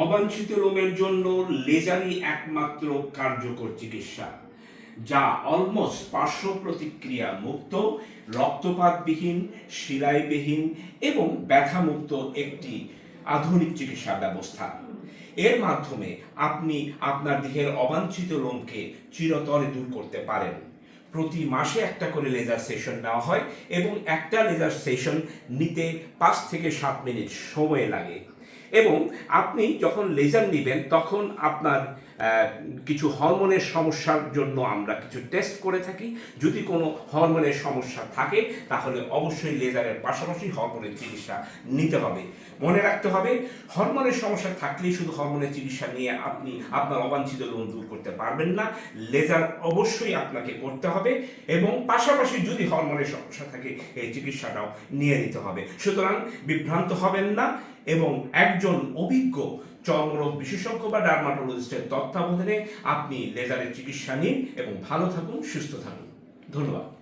অবাঞ্ছিত লোমের জন্য লেজারই একমাত্র কার্যকর চিকিৎসা, যা অলমোস্ট পার্শ্ব প্রতিক্রিয়া মুক্ত, রক্তপাতবিহীন, শিলাইবিহীন এবং ব্যথামুক্ত একটি আধুনিক চিকিৎসা ব্যবস্থা। এর মাধ্যমে আপনি আপনার দেহের অবাঞ্ছিত লোমকে চিরতরে দূর করতে পারেন। প্রতি মাসে একটা করে লেজার সেশন নেওয়া হয় এবং একটা লেজার সেশন নিতে পাঁচ থেকে সাত মিনিট সময় লাগে। এবং আপনি যখন লেজার নেবেন, তখন আপনার কিছু হরমোনের সমস্যার জন্য আমরা কিছু টেস্ট করে থাকি। যদি কোনো হরমোনের সমস্যা থাকে, তাহলে অবশ্যই লেজারের পাশাপাশি হরমোনের চিকিৎসা নিতে হবে। মনে রাখতে হবে, হরমোনের সমস্যা থাকলেই শুধু হরমোনের চিকিৎসা নিয়ে আপনি আপনার অবাঞ্ছিত লোন দূর করতে পারবেন না। লেজার অবশ্যই আপনাকে করতে হবে এবং পাশাপাশি যদি হরমোনের সমস্যা থাকে, এই চিকিৎসাটাও নিয়ে নিতে হবে। সুতরাং বিভ্রান্ত হবেন না। এবং একজন অভিজ্ঞ চর্মরোগ বিশেষজ্ঞ বা ডার্মাটোলজিস্টের তত্ত্বাবধানে আপনি লেজারের চিকিৎসা নিন এবং ভালো থাকুন, সুস্থ থাকুন। ধন্যবাদ।